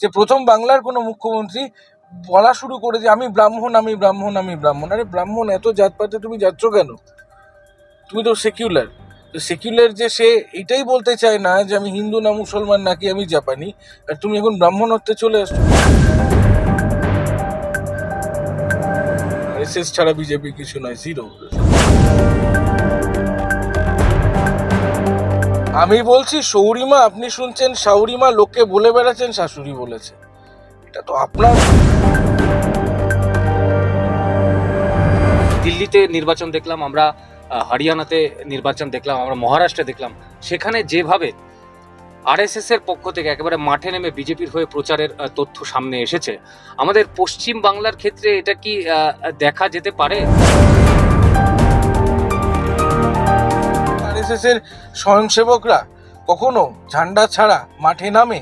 যে প্রথম বাংলার কোনো মুখ্যমন্ত্রী বলা শুরু করে যে আমি ব্রাহ্মণ আমি ব্রাহ্মণ আমি ব্রাহ্মণ। আরে ব্রাহ্মণ, এত জাতপাতে তুমি যাচ্ছ কেন? তুমি তো সেকিউলার তো সেকুলার যে সে এটাই বলতে চায় না যে আমি হিন্দু না মুসলমান নাকি আমি জাপানি, আর তুমি এখন ব্রাহ্মণত্বে চলে আসছো। এসএস ছাড়া বিজেপি কিছু নয় জিরো আমি বলছি, সৌরিমা, আপনি শুনছেন সাউরিমা লোককে বলে বেড়াচ্ছেন, শাশুড়ি বলেছে। এটা তো আপনার দিল্লিতে নির্বাচন দেখলাম, আমরা হরিয়ানাতে নির্বাচন দেখলাম, আমরা মহারাষ্ট্রে দেখলাম। সেখানে যেভাবে আরএসএস এর পক্ষ থেকে একেবারে মাঠে নেমে বিজেপির হয়ে প্রচারের তথ্য সামনে এসেছে, আমাদের পশ্চিম বাংলার ক্ষেত্রে এটা কি দেখা যেতে পারে? আরএসএস এর স্বয়ংসেবকরা কখনো ঝান্ডা ছাড়া মাঠে নামে?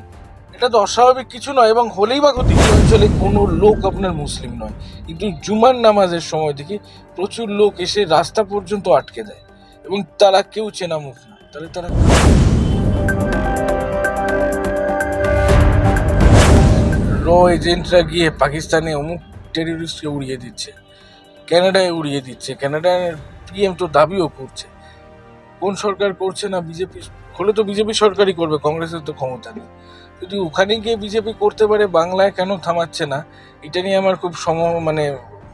এটা তো অস্বাভাবিক কিছু নয় এবং হলেই বা ক্ষতি অঞ্চলে কোনো লোক আপনার মুসলিম নয়। কিন্তু জুমার নামাজের সময় দেখি প্রচুর লোক এসে রাস্তা পর্যন্ত আটকে দেয় এবং তারা কেউ চেনা মুখ না তাহলে তারা র এজেন্টরা গিয়ে পাকিস্তানে অমুক টেরিস্টকে উড়িয়ে দিচ্ছে কানাডায় উড়িয়ে দিচ্ছে কানাডার পিএম তো দাবিও করছে। কোন সরকার করছে না বিজেপি, হলে তো বিজেপি সরকারই করবে, কংগ্রেসের তো ক্ষমতা নেই। যদি ওখানে গিয়ে বিজেপি করতে পারে, বাংলায় কেন থামাচ্ছে না? এটা নিয়ে আমার খুব সম মানে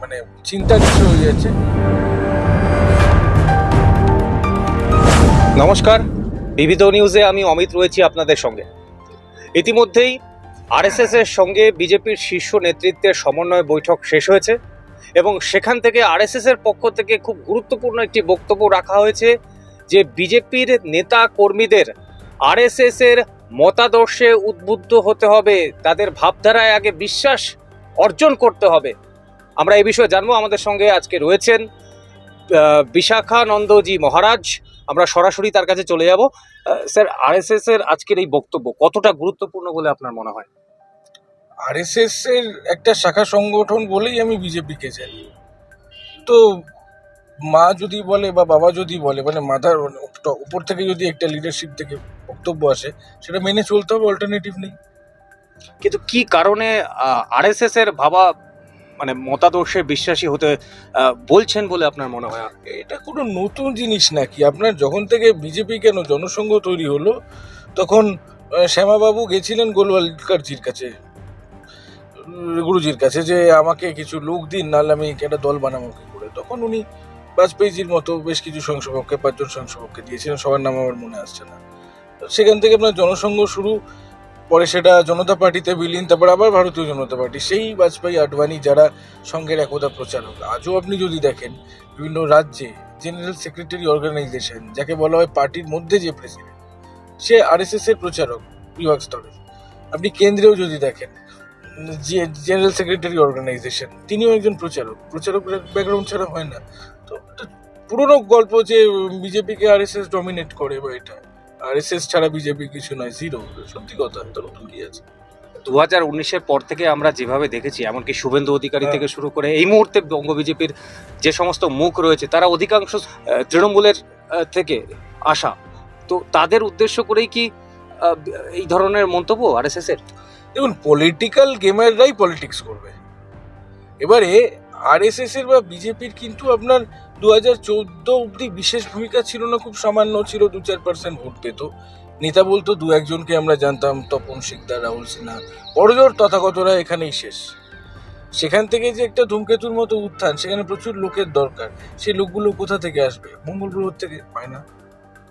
মানে চিন্তার বিষয় হয়ে যাচ্ছে। নমস্কার, বিবিধ নিউজে আমি অমিত রয়েছি আপনাদের সঙ্গে। ইতিমধ্যেই আরএসএস এর সঙ্গে বিজেপির শীর্ষ নেতৃত্বের সমন্বয় বৈঠক শেষ হয়েছে এবং সেখান থেকে আরএসএস এর পক্ষ থেকে খুব গুরুত্বপূর্ণ একটি বক্তব্য রাখা হয়েছে যে বিজেপির নেতা কর্মীদের আরএসএস এর মতাদর্শে উদ্বুদ্ধ হতে হবে, তাদের ভাবধারায় আগে বিশ্বাস অর্জন করতে হবে। আমরা এই বিষয়ে জানব। আমাদের সঙ্গে আজকে রয়েছেন বিশাখানন্দজি মহারাজ। আমরা সরাসরি তার কাছে চলে যাব। স্যার আরএসএস এর আজকের এই বক্তব্য কতটা গুরুত্বপূর্ণ বলে আপনার মনে হয়? আরএসএস এর একটা শাখা সংগঠন বলেই আমি বিজেপিকে জানি। তো মা যদি বলে বা বাবা যদি বলে মানে মাথার উপর- থেকে যদি একটা লিডারশিপ থেকে বক্তব্য আসে সেটা মেনে চলতে হবে অল্টারনেটিভ নেই। কিন্তু কি কারণে আরএসএস এর ভাবা মানে মতাদর্শে বিশ্বাসী হতে বলছেন বলে আপনার মনে হয়? এটা কোনো নতুন জিনিস নাকি? আপনার যখন থেকে বিজেপি কেন জনসংঘ তৈরি হলো তখন শ্যামাবাবু গেছিলেন গোলওয়ালকারজির কাছে গুরুজির কাছে যে আমাকে কিছু লোক দিন নাহলে আমি একটা দল বানাবো কি করে? তখন উনি বাজপেয়ীজির মতো বেশ কিছু সংসদকে পাঁচজন সংসদকে দিয়েছিলেন, সবার নাম আমার মনে আসছে না। সেখান থেকে আপনার জনসংঘ শুরু, পরে সেটা জনতা পার্টিতে বিলীন, তারপর আবার ভারতীয় জনতা পার্টি। সেই বাজপেয়ী, আডবাণী যারা সংঘের একতা প্রচারক, আজও আপনি যদি দেখেন বিভিন্ন রাজ্যে জেনারেল সেক্রেটারি অর্গানাইজেশন, যাকে বলা হয় পার্টির মধ্যে যে প্রেসিডেন্ট, সে আরএসএস এর প্রচারক বিভাগ স্তরে আপনি কেন্দ্রেও যদি দেখেন জেনারেল সেক্রেটারি অর্গানাইজেশন তিনিও একজন প্রচারক। প্রচারক ব্যাকগ্রাউন্ড ছাড়া হয় না। তো পুরনো গল্প যে বিজেপিকে আরএসএস ডমিনেট করে বা এটা আরএসএস ছাড়া বিজেপি কিছু নয় জিরো সত্যি কথা তো নতুন কি আছে? দু হাজার উনিশের পর থেকে আমরা যেভাবে দেখেছি এমনকি শুভেন্দু অধিকারী হ্যাঁ। থেকে শুরু করে এই মুহূর্তে বঙ্গ বিজেপির যে সমস্ত মুখ রয়েছে তারা অধিকাংশ তৃণমূলের থেকে আসা। তো তাদের উদ্দেশ্য করেই কি এই ধরনের মন্তব্য আর এস এস এর? দেখুন পলিটিক্যাল গেমাররাই পলিটিক্স করবে। এবারে আরএসএস এর বা বিজেপির কিন্তু আপনার দু হাজার চোদ্দ অব্দি বিশেষ ভূমিকা ছিল না, খুব সামান্য ছিল দু চার পার্সেন্ট ভোট পেত। নেতা বলতো, দু একজনকে আমরা জানতাম, তপন শিকদার, রাহুল সিনহা। বড়জোর তথাগতরা এখানেই শেষ। সেখান থেকে যে একটা ধূমকেতুর মতো উত্থান, সেখানে প্রচুর লোকের দরকার। সেই লোকগুলো কোথা থেকে আসবে? মঙ্গল গ্রহ থেকে পায় না?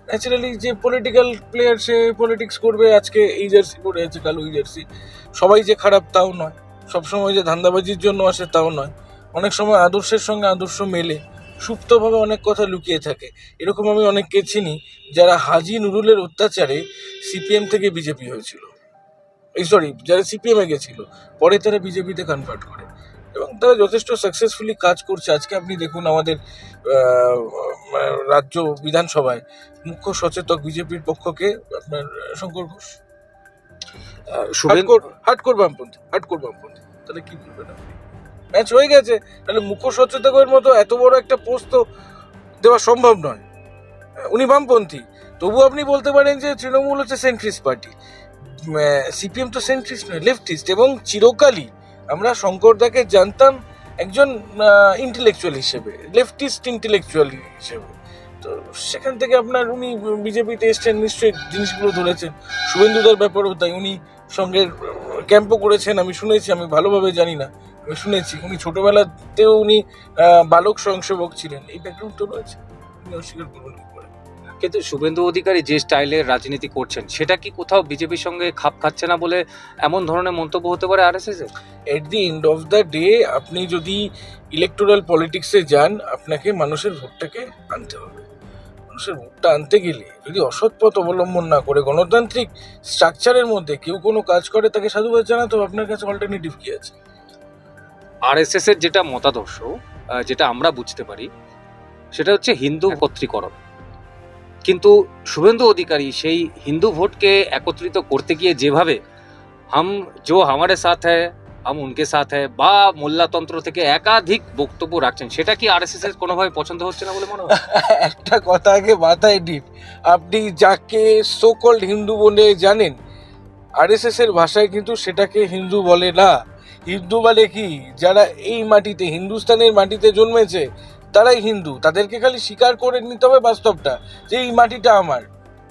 ন্যাচারালি যে পলিটিক্যাল প্লেয়ার সে পলিটিক্স করবে আজকে এই জার্সি পরে আছে, কালো এই জার্সি সবাই যে খারাপ তাও নয়। সবসময় যে ধান্দাবাজির জন্য আসে তাও নয়। অনেক সময় আদর্শের সঙ্গে আদর্শ মেলে। সুপ্তভাবে অনেক কথা লুকিয়ে থাকে। এরকম আমি অনেককে চিনি যারা হাজি নুরুলের অত্যাচারে সিপিএম থেকে বিজেপি হয়েছিল। এই সরি যারা সিপিএমে গেছিল, পরে তারা বিজেপিতে কনভার্ট করে। এবং তারা যথেষ্ট সাকসেসফুলি কাজ করছে। আজকে আপনি দেখুন আমাদের রাজ্য বিধানসভায় মুখ্য সচেতক বিজেপির পক্ষকে আপনার শঙ্কর ঘোষ। হাটকোর বামপন্থী হাটকোর বামপন্থী। তাহলে কি বলবেন আপনি? ম্যাচ হয়ে গেছে। তাহলে মুখ্য সচেতকের মতো এত বড় একটা পোস্ট তো দেওয়া সম্ভব নয়। উনি বামপন্থী। তবু আপনি বলতে পারেন যে তৃণমূল হচ্ছে সেন্ট্রিস্ট পার্টি। সিপিএম তো সেন্ট্রিস্ট নয় লেফটিস্ট এবং চিরকালই আমরা শঙ্করদাকে জানতাম একজন ইন্টেলেকচুয়াল হিসেবে লেফটিস্ট ইন্টেলেকচুয়াল হিসেবে। তো সেখান থেকে আপনার উনি বিজেপিতে এসছেন, নিশ্চয়ই জিনিসগুলো ধরেছেন। শুভেন্দুদার ব্যাপারেও তাই, উনি সঙ্গে ক্যাম্পও করেছেন, আমি শুনেছি, আমি ভালোভাবে জানি না, আমি শুনেছি। উনি ছোটোবেলাতেও উনি বালক স্বয়ংসেবক ছিলেন। এই ব্যাকগ্রাউন্ড তো রয়েছে উনি অস্বীকার করবেন কিন্তু শুভেন্দু অধিকারী যে স্টাইলের রাজনীতি করছেন সেটা কি কোথাও বিজেপির সঙ্গে খাপ খাচ্ছে না বলে এমন ধরনের মন্তব্য হতে পারে আর এস এর? At the end of the day আপনি যদি ইলেকটোরাল পলিটিক্সে যান আপনাকে মানুষের ভোটটাকে আনতে হবে। মানুষের ভোটটা আনতে গেলে যদি অসৎ পথ অবলম্বন না করে গণতান্ত্রিক স্ট্রাকচারের মধ্যে কেউ কোনো কাজ করে তাকে সাধুবাদ জানাতে আপনার কাছে অল্টারনেটিভ কি আছে? আরএসএস এর যেটা মতাদর্শ যেটা আমরা বুঝতে পারি সেটা হচ্ছে হিন্দু একত্রীকরণ কিন্তু শুভেন্দু অধিকারী সেই হিন্দু ভোটকে একত্রিত করতে গিয়ে যেভাবে হাম জো হামারে সাথ হাম উনকে সাথ হ্যায়, বা মোল্লাতন্ত্র থেকে একাধিক বক্তব্য রাখছেন, সেটা কি আরএসএস এর কোনোভাবে পছন্দ হচ্ছে না বলে মনে হয়? একটা কথা আগে মাথায় দিন আপনি যাকে সোকল্ড হিন্দু বলে জানেন আরএসএস এর ভাষায় কিন্তু সেটাকে হিন্দু বলে না। হিন্দু বলে কি? যারা এই মাটিতে, হিন্দুস্তানের মাটিতে জন্মেছে তারাই হিন্দু। তাদেরকে খালি স্বীকার করে নিতে হবে বাস্তবটা যে এই মাটিটা আমার।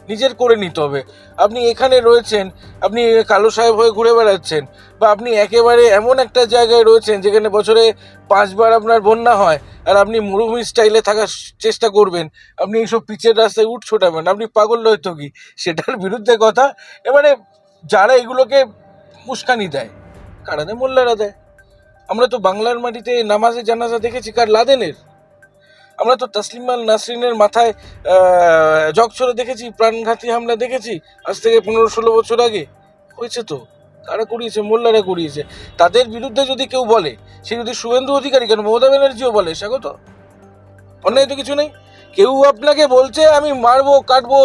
নিজের করে নিতে হবে। আপনি এখানে রয়েছেন, আপনি কালো সাহেব হয়ে ঘুরে বেড়াচ্ছেন বা আপনি একেবারে এমন একটা জায়গায় রয়েছেন যেখানে বছরে পাঁচবার আপনার বন্যা হয় আর আপনি মরুভূমি স্টাইলে থাকার চেষ্টা করবেন, আপনি এইসব পিচের রাস্তায় উঠ ছোটাবেন, আপনি পাগল নয়তো কি? সেটার বিরুদ্ধে কথা। এবারে যারা এগুলোকে উস্কানি দেয়, কারা দেয়? মোল্লারা দেয়। আমরা তো বাংলার মাটিতে নামাজে জানাজা দেখেছি, কার লাদেনের? আমরা তো তসলিমাল নাসরিনের মাথায় জগ ছড়ে দেখেছি, প্রাণঘাতী হামলা দেখেছি, আজ থেকে পনেরো ষোলো বছর আগে। হয়েছে তো। কারা করিয়েছে? মোল্লারা করিয়েছে। তাদের বিরুদ্ধে যদি কেউ বলে, সে যদি শুভেন্দু অধিকারী কেন? মমতা ব্যানার্জিও বলে, স্বাগত। অন্যায় তো কিছু নেই। কেউ আপনাকে বলছে, আমি মারবো, কাটবো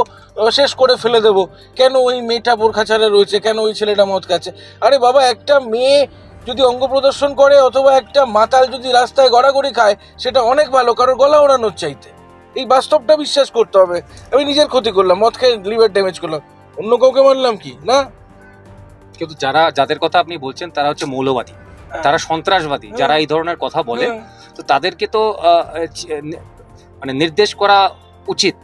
শেষ করে ফেলে দেবো। কেন ওই মেয়েটা বোরখা ছাড়া রয়েছে? কেন ওই ছেলেটা মদ খাচ্ছে? আরে বাবা, একটা মেয়ে যদি অঙ্গ প্রদর্শন করে অথবা একটা মাতাল যদি রাস্তায় গড়াগড়ি খায় সেটা অনেক ভালো কারোর গলা ওড়ানোর চাইতে। এই বাস্তবটা বিশ্বাস করতে হবে। আমি নিজের ক্ষতি করলাম মদ খেয়ে লিভার ড্যামেজ করলাম। অন্য কাউকে মারলাম কি না? কিন্তু যারা যাদের কথা আপনি বলছেন তারা হচ্ছে মৌলবাদী। তারা সন্ত্রাসবাদী যারা এই ধরনের কথা বলে হ্যাঁ। তো তাদেরকে তো মানে নির্দেশ করা উচিত।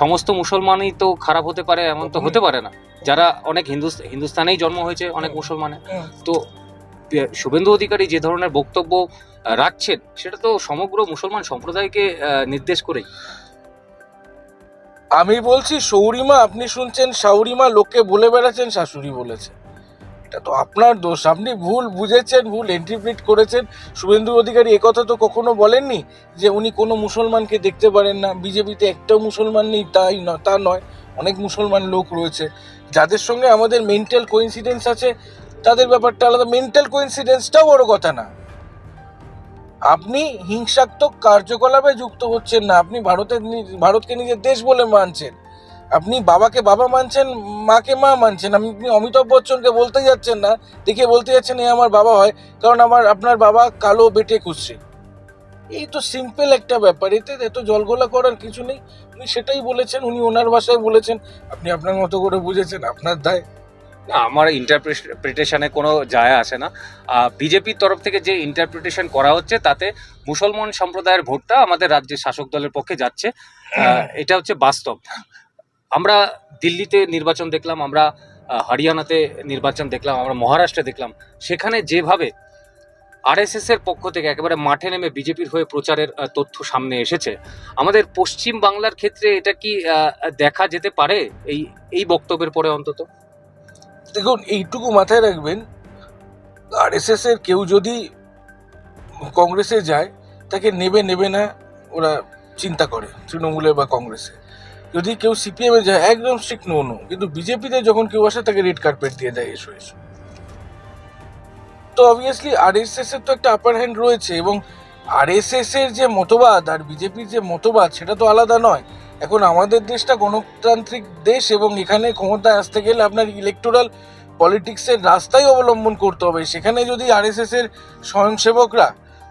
সমস্ত মুসলমানই তো খারাপ হতে পারে এমন তো হতে পারে না। যারা অনেক হিন্দু হিন্দুস্তানেই জন্ম হয়েছে অনেক মুসলমানের তো শুভেন্দু অধিকারী যে ধরনের বক্তব্য রাখছেন, সেটা তো সমগ্র মুসলমান সম্প্রদায়কে নির্দেশ করেই। আমি বলছি, সৌরিমা, আপনি শুনছেন শাউরিমা লোককে বলে বেড়াচ্ছেন, শাশুড়ি বলেছে। এটা তো আপনার দোষ, আপনি ভুল বুঝেছেন, ভুল এন্ট্রিপ্রিট করেছেন। শুভেন্দু অধিকারী একথা তো কখনো বলেননি যে উনি কোনো মুসলমানকে দেখতে পারেন না। বিজেপিতে একটাও মুসলমান নেই, তাই ন, তা নয়। অনেক মুসলমান লোক রয়েছে। যাদের সঙ্গে আমাদের মেন্টাল কোইন্সিডেন্স আছে তাদের ব্যাপারটা আলাদা। মেন্টাল কোইন্সিডেন্সটাও বড় কথা না। আপনি হিংসাত্মক কার্যকলাপে যুক্ত হচ্ছেন না। আপনি ভারতের ভারতকে নিজের দেশ বলে মানছেন। আপনি বাবাকে বাবা মানছেন, মাকে মা মানছেন। আপনি অমিতাভ বচ্চনকে বলতে যাচ্ছেন না, দেখে বলতে যাচ্ছেন, এ আমার বাবা হয়। কারণ আমার, আপনার বাবা কালো বেটে খুঁজছে এই তো সিম্পল একটা ব্যাপার। এতে এত জলগোলা করার কিছু নেই। উনি সেটাই বলেছেন, উনি ওনার ভাষায় বলেছেন। আপনি আপনার মতো করে বুঝেছেন, আপনার দায়। না, আমার ইন্টারপ্রিটেশনে কোনো যায় আসে না। বিজেপির তরফ থেকে যে ইন্টারপ্রিটেশন করা হচ্ছে, তাতে মুসলমান সম্প্রদায়ের ভোটটা আমাদের রাজ্যের শাসক দলের পক্ষে যাচ্ছে। এটা হচ্ছে বাস্তব। আমরা দিল্লিতে নির্বাচন দেখলাম, আমরা হরিয়ানাতে নির্বাচন দেখলাম, আমরা মহারাষ্ট্রে দেখলাম। সেখানে যেভাবে আরএসএস এর পক্ষ থেকে একেবারে মাঠে নেমে বিজেপির হয়ে প্রচারের তথ্য সামনে এসেছে, আমাদের পশ্চিম বাংলার ক্ষেত্রে এটা কি দেখা যেতে পারে এই এই বক্তব্যের পরে অন্তত? দেখুন, এইটুকু মাথায় রাখবেন আরএসএস এর কেউ যদি কংগ্রেসে যায়, তাকে নেবে নেবে না, ওরা চিন্তা করে, তৃণমূলে বা কংগ্রেসে। যদি কেউ সিপিএমে যায়, একদম স্ট্রিক্ট নো নো কিন্তু বিজেপিতে যখন কেউ আসে, তাকে রেড কার্পেট দিয়ে দেয় এসো এসো। তো অবভিয়াসলি আরএসএস এর তো একটা আপার হ্যান্ড রয়েছে এবং আরএসএস এর যে মতবাদ আর বিজেপির যে মতবাদ, সেটা তো আলাদা নয়। এখন আমাদের দেশটা গণতান্ত্রিক দেশ এবং এখানে ক্ষমতায় আসতে গেলে আপনার ইলেকটোরাল পলিটিক্সের রাস্তাই অবলম্বন করতে হবে সেখানে যদি আরএসএস এর স্বয়ংসেবকরা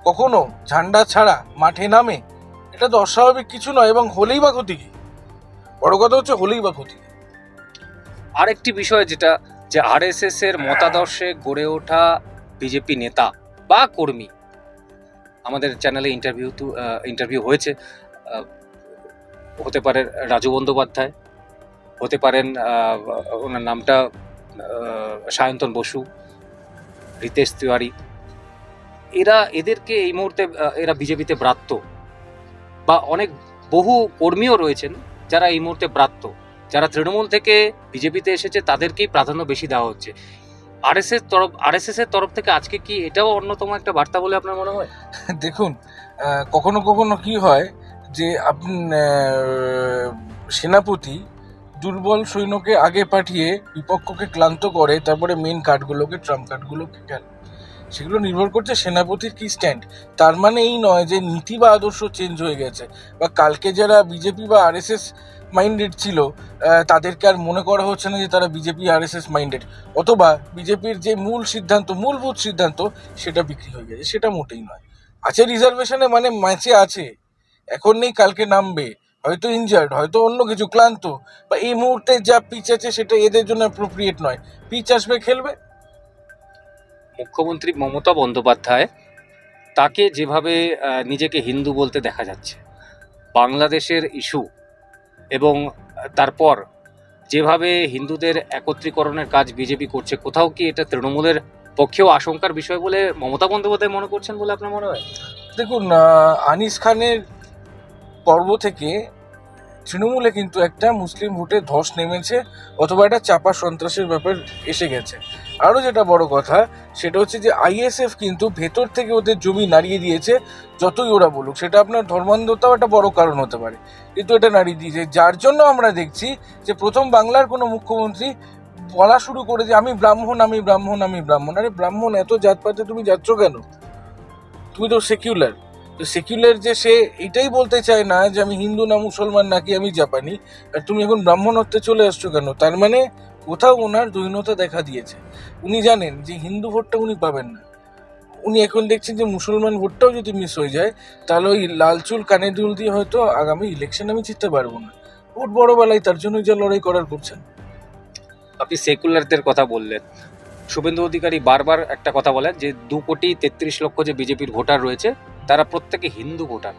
কখনো ঝান্ডা ছাড়া মাঠে নামে, এটা তো অস্বাভাবিক কিছু নয় এবং হলেই বা ক্ষতি কি বড় কথা হচ্ছে হলেই বা ক্ষতি? আরেকটি বিষয় যেটা, যে আরএসএস এর মতাদর্শে গড়ে ওঠা বিজেপি নেতা বা কর্মী, আমাদের চ্যানেলে ইন্টারভিউ ইন্টারভিউ হয়েছে হতে পারে রাজু বন্দ্যোপাধ্যায়, হতে পারেন ওনার নামটা সায়ন্তন বসু, রিতেশ তিওয়ারি। এরা, এদেরকে এই মুহূর্তে এরা বিজেপিতে ব্রাত্য। বা অনেক বহু কর্মীও রয়েছেন যারা এই মুহূর্তে ব্রাত্য। যারা তৃণমূল থেকে বিজেপিতে এসেছে, তাদেরকেই প্রাধান্য বেশি দেওয়া হচ্ছে। আরএসএস তরফ, আরএসএস এর তরফ থেকে আজকে কি এটাও অন্যতম একটা বার্তা বলে আপনার মনে হয়? দেখুন কখনো কখনো কি হয় যে আপনি সেনাপতি দুর্বল সৈন্যকে আগে পাঠিয়ে বিপক্ষকে ক্লান্ত করে তারপরে মেন কার্ডগুলোকে ট্রাম্প কার্ডগুলোকে খেলে সেগুলো নির্ভর করছে সেনাপতির কি স্ট্যান্ড তার মানে এই নয় যে নীতি বা আদর্শ চেঞ্জ হয়ে গেছে বা কালকে যারা বিজেপি বা আরএসএস মাইন্ডেড ছিল তাদেরকে আর মনে করা হচ্ছে না যে তারা বিজেপি আরএসএস মাইন্ডেড অথবা বিজেপির যে মূল সিদ্ধান্ত মূলভূত সিদ্ধান্ত, সেটা বিক্রি হয়ে গেছে। সেটা মোটেই নয়। আছে রিজার্ভেশনে মানে ম্যাচে আছে। এখন নেই কালকে নামবে। হয়তো ইনজার্ড হয়তো অন্য কিছু ক্লান্ত। বা এই মুহূর্তে যা পিচ আছে সেটা এদের জন্য অ্যাপ্রোপ্রিয়েট নয়। পিচ আসবে খেলবে। মুখ্যমন্ত্রী মমতা বন্দ্যোপাধ্যায় তাকে যেভাবে নিজেকে হিন্দু বলতে দেখা যাচ্ছে বাংলাদেশের ইস্যু এবং তারপর যেভাবে হিন্দুদের একত্রীকরণের কাজ বিজেপি করছে কোথাও কি এটা তৃণমূলের পক্ষেও আশঙ্কার বিষয় বলে মমতা বন্দ্যোপাধ্যায় মনে করছেন বলে আপনার মনে হয়? দেখুন আনিস খানের পর্ব থেকে তৃণমূলে কিন্তু একটা মুসলিম ভোটে ধস নেমেছে অথবা একটা চাপা সন্ত্রাসের ব্যাপার এসে গেছে। আরও যেটা বড় কথা, সেটা হচ্ছে যে আইএসএফ কিন্তু ভেতর থেকে ওদের জমি নাড়িয়ে দিয়েছে, যতই ওরা বলুক। সেটা আপনার ধর্মান্ধতাও একটা বড় কারণ হতে পারে। কিন্তু এটা নাড়িয়ে দিয়েছে। যার জন্য আমরা দেখছি যে প্রথম বাংলার কোনো মুখ্যমন্ত্রী বলা শুরু করে যে, আমি ব্রাহ্মণ আমি ব্রাহ্মণ আমি ব্রাহ্মণ। আরে ব্রাহ্মণ এত জাতপাতে তুমি যাচ্ছ কেন? তুমি তো সেকুলার তো সেকুলার যে সে এটাই বলতে চায় না যে আমি হিন্দু না মুসলমান নাকি আমি জাপানি। আর তুমি এখন ব্রাহ্মণত্বে চলে আসছো কেন? তার মানে কোথাও ওনার দৈন্যতা দেখা দিয়েছে। উনি জানেন যে হিন্দু ভোটটা উনি পাবেন না। উনি এখন দেখছেন যে মুসলমান ভোটটাও যদি মিস হয়ে যায়, তাহলে ওই লাল চুল কানে দুল দিয়ে হয়তো আগামী ইলেকশন আমি জিততে পারব না। ভোট বড় বেলায় তার জন্য যা লড়াই করার করছেন। আপনি সেকুলারদের কথা বললেন। শুভেন্দু অধিকারী বারবার একটা কথা বলেন যে দু কোটি তেত্রিশ লক্ষ যে বিজেপির ভোটার রয়েছে, তারা প্রত্যেকে হিন্দু ভোটার।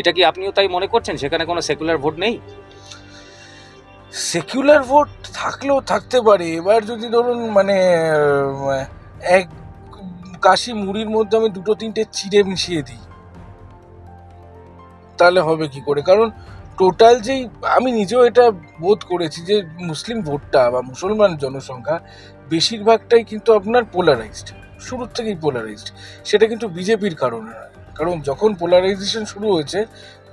এটা কি আপনিও তাই মনে করছেন? সেখানে কোনো সেকুলার ভোট নেই? সেকুলার ভোট থাকলেও থাকতে পারে। এবার যদি ধরুন মানে এক কাশি মুড়ির মধ্যে আমি দুটো তিনটে চিড়ে মিশিয়ে দিই, তাহলে হবে কি করে? কারণ টোটাল যেই, আমি নিজেও এটা বোধ করেছি যে মুসলিম ভোটটা বা মুসলমান জনসংখ্যা বেশিরভাগটাই কিন্তু আপনার পোলারাইজড শুরুর থেকেই পোলারাইজড সেটা কিন্তু বিজেপির কারণে কারণ যখন পোলারাইজেশন শুরু হয়েছে,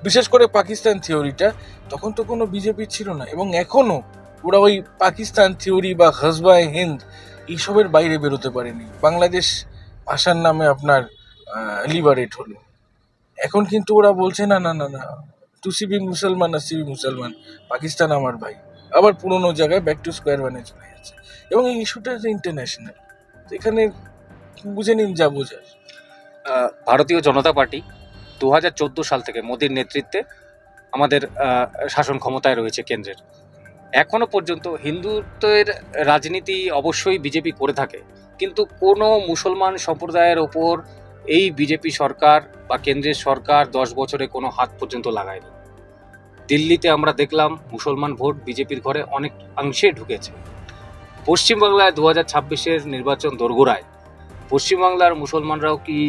বিশেষ করে পাকিস্তান থিওরিটা তখন তো কোনো বিজেপি ছিল না। এবং এখনও ওরা ওই পাকিস্তান থিওরি বা হজবায় হিন্দ এইসবের বাইরে বেরোতে পারেনি। বাংলাদেশ ভাষার নামে আপনার লিবারেট হলো। এখন কিন্তু ওরা বলছে, না না না না টু সিবি মুসলমান আর সিবি মুসলমান, পাকিস্তান আমার ভাই। আবার পুরোনো জায়গায় ব্যাক টু স্কোয়ার ওয়ানে চলে এবং এই ইস্যুটা ইন্টারন্যাশনাল এখানে বুঝে নিন যা বোঝার। ভারতীয় জনতা পার্টি দু হাজার চোদ্দ সাল থেকে মোদীর নেতৃত্বে আমাদের শাসন ক্ষমতায় রয়েছে কেন্দ্রের। এখনও পর্যন্ত হিন্দুত্বের রাজনীতি অবশ্যই বিজেপি করে থাকে, কিন্তু কোনো মুসলমান সম্প্রদায়ের ওপর এই বিজেপি সরকার বা কেন্দ্রের সরকার দশ বছরে কোনো হাত পর্যন্ত লাগায়নি। দিল্লিতে আমরা দেখলাম মুসলমান ভোট বিজেপির ঘরে অনেক অংশে ঢুকেছে। পশ্চিমবাংলায় দু হাজার ছাব্বিশের নির্বাচন দোরগোড়ায়, পশ্চিমবাংলার মুসলমানরাও কি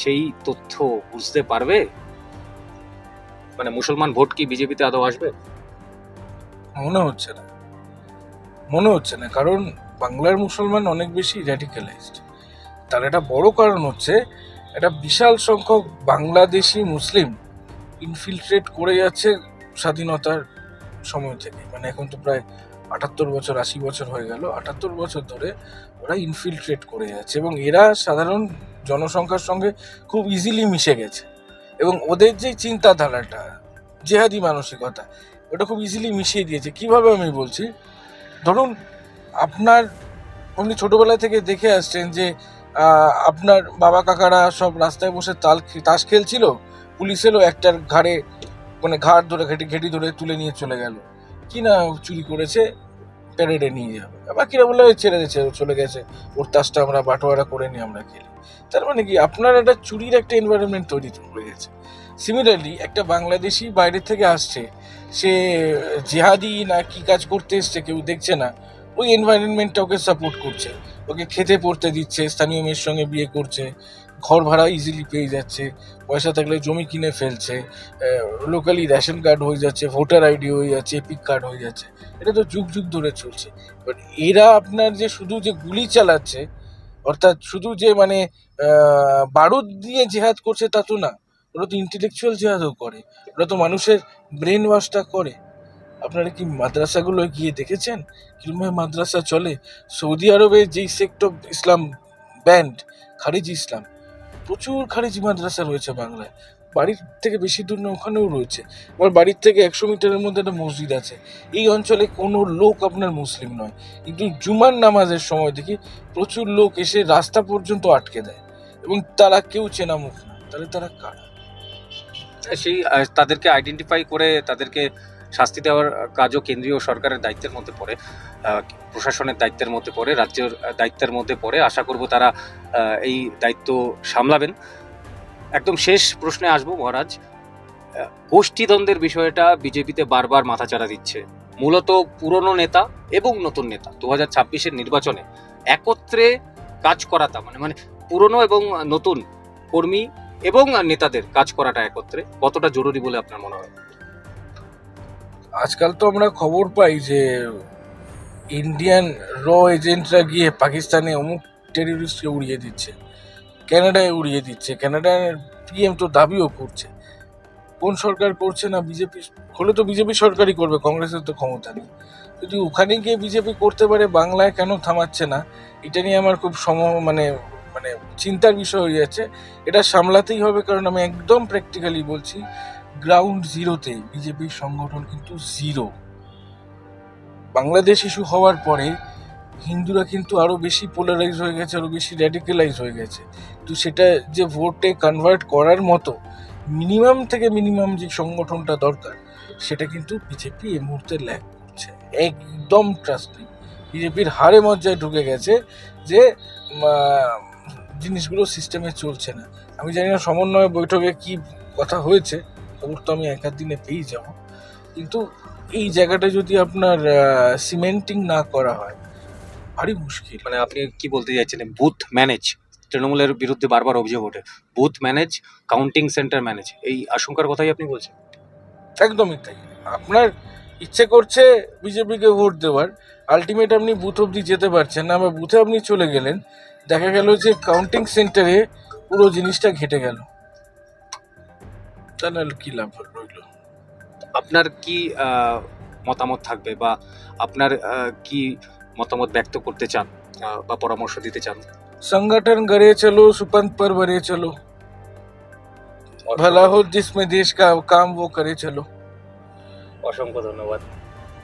সেই তথ্য বুঝতে পারবে? মানে মুসলমান ভোট কি বিজেপিতে আদৌ আসবে? মনে হচ্ছে না। মনে হচ্ছে না, কারণ বাংলার মুসলমান অনেক বেশি র্যাডিক্যালাইজড তার একটা বড় কারণ হচ্ছে, একটা বিশাল সংখ্যক বাংলাদেশি মুসলিম ইনফিলট্রেট করে যাচ্ছে স্বাধীনতার সময় থেকে। মানে এখন তো প্রায় আটাত্তর বছর, আশি বছর হয়ে গেল, আটাত্তর বছর ধরে ওরা ইনফিলট্রেট করে যাচ্ছে এবং এরা সাধারণ জনসংখ্যার সঙ্গে খুব ইজিলি মিশে গেছে। এবং ওদের যে চিন্তাধারাটা, জেহাদি মানসিকতা, ওটা খুব ইজিলি মিশিয়ে দিয়েছে। কীভাবে আমি বলছি? ধরুন, আপনার আপনি ছোটোবেলা থেকে দেখে আসছেন যে আপনার বাবা কাকারা সব রাস্তায় বসে তাল তাস খেলছিল পুলিশ এলো একটার ঘাড়ে মানে ঘাড় ধরে, ঘেটে, ঘেটি ধরে তুলে নিয়ে চলে গেল। কি না চুরি করেছে প্যারেডে নিয়ে যাবে। বাকিরা বলে ছেড়ে দিয়েছে চলে গেছে, ওর তাসটা আমরা, বাটোয়ারা করে নিই আমরা খেলি। তার মানে কি, আপনার একটা চুরির একটা এনভায়রনমেন্ট তৈরি হয়ে গেছে। সিমিলারলি একটা বাংলাদেশি বাইরে থেকে আসছে, সে জেহাদি না কি কাজ করতে এসছে কেউ দেখছে না, ওই এনভায়রনমেন্টটা ওকে সাপোর্ট করছে। ওকে খেতে পড়তে দিচ্ছে, স্থানীয় মেয়ের সঙ্গে বিয়ে করছে ঘর ভাড়া ইজিলি পেয়ে যাচ্ছে, পয়সা থাকলে জমি কিনে ফেলছে লোকালি রেশন কার্ড হয়ে যাচ্ছে ভোটার আইডি হয়ে যাচ্ছে এপিক কার্ড হয়ে যাচ্ছে, এটা তো যুগ যুগ ধরে চলছে। বাট এরা আপনার যে শুধু যে গুলি চালাচ্ছে, অর্থাৎ শুধু যে মানে বারুদ দিয়ে জেহাদ করছে তা তো না, ওরা তো ইন্টেলেকচুয়াল জেহাদও করে, ওরা তো মানুষের ব্রেন ওয়াশটা করে। আপনারা কি মাদ্রাসাগুলো গিয়ে দেখেছেন? কিরকমভাবে মাদ্রাসা চলে? সৌদি আরবে যেই সেক্ট অফ ইসলাম ব্যান্ড খারিজ ইসলাম প্রচুর খারিজি মাদ্রাসা রয়েছে বাংলায়। বাড়ির থেকে বেশি দূর না, ওখানেও রয়েছে। আমার বাড়ির থেকে একশো মিটারের মধ্যে একটা মসজিদ আছে। এই অঞ্চলে কোনো লোক আপনার মুসলিম নয়। কিন্তু জুমার নামাজের সময় দেখি প্রচুর লোক এসে রাস্তা পর্যন্ত আটকে দেয়। এবং তারা কেউ চেনা মুখ না। তাহলে তারা কারা? সেই তাদেরকে আইডেন্টিফাই করে তাদেরকে শাস্তি দেওয়ার কাজও কেন্দ্রীয় সরকারের দায়িত্বের মধ্যে পড়ে প্রশাসনের দায়িত্বের মধ্যে পড়ে, রাজ্যের দায়িত্বের মধ্যে পড়ে। আশা করব তারা এই দায়িত্ব সামলাবেন। একদম শেষ প্রশ্নে আসব মহারাজ। গোষ্ঠীদ্বন্দ্বের বিষয়টা বিজেপিতে বারবার মাথাচাড়া দিচ্ছে। মূলত পুরনো নেতা এবং নতুন নেতা দু হাজার নির্বাচনে একত্রে কাজ করাটা মানে মানে পুরনো এবং নতুন কর্মী এবং নেতাদের কাজ করাটা একত্রে কতটা জরুরি বলে আপনার মনে হয়? আজকাল তো আমরা খবর পাই যে ইন্ডিয়ান র এজেন্টরা গিয়ে পাকিস্তানে অমুক টেররিস্টকে উড়িয়ে দিচ্ছে কানাডায় উড়িয়ে দিচ্ছে কানাডার পিএম তো দাবিও করছে। কোন সরকার করছে না বিজেপি হলে তো বিজেপি সরকারই করবে, কংগ্রেসের তো ক্ষমতা নেই। যদি ওখানে গিয়ে বিজেপি করতে পারে, বাংলায় কেন থামাচ্ছে না? এটা নিয়ে আমার খুব সম মানে মানে চিন্তার বিষয় হয়ে যাচ্ছে। এটা সামলাতেই হবে, কারণ আমি একদম প্র্যাকটিক্যালি বলছি গ্রাউন্ড জিরোতে বিজেপির সংগঠন কিন্তু জিরো বাংলাদেশ ইস্যু হওয়ার পরে হিন্দুরা কিন্তু আরও বেশি পোলারাইজ হয়ে গেছে আরও বেশি র্যাডিক্যালাইজ হয়ে গেছে। তো সেটা যে ভোটে কনভার্ট করার মতো মিনিমাম থেকে মিনিমাম যে সংগঠনটা দরকার, সেটা কিন্তু বিজেপি এই মুহূর্তে ল্যাক করছে। একদম ট্রাস্ট নেই। বিজেপির হারে মজ্জায় ঢুকে গেছে যে জিনিসগুলো সিস্টেমে চলছে না। আমি জানি না সমন্বয় বৈঠকে কি কথা হয়েছে খবর তো আমি একার দিনে পেয়ে যাব। কিন্তু এই জায়গাটা যদি আপনার সিমেন্টিং না করা হয় ভারী মুশকিল। মানে আপনি কি বলতে চাইছেন বুথ ম্যানেজ তৃণমূলের বিরুদ্ধে বারবার অভিযোগ ওঠে। Booth manage counting centre manage এই আশঙ্কার কথাই আপনি বলছেন? একদমই তাই। আপনার ইচ্ছে করছে বিজেপিকে ভোট দেওয়ার। আলটিমেট আপনি বুথ অবধি যেতে পারছেন না। বা বুথে আপনি চলে গেলেন। দেখা গেল যে কাউন্টিং সেন্টারে পুরো জিনিসটা ঘেটে গেল। তাহলে আর কি লাভ রইল আপনার কি আহ, মতামত থাকবে বা আপনার আহ, কি মতামত ব্যক্ত করতে চান আহ, বা পরামর্শ দিতে চান संगठन करे चलो सुपंथ पर भरे चलो भला हो जिसमें देश का काम वो करे चलो অসংখ্য ধন্যবাদ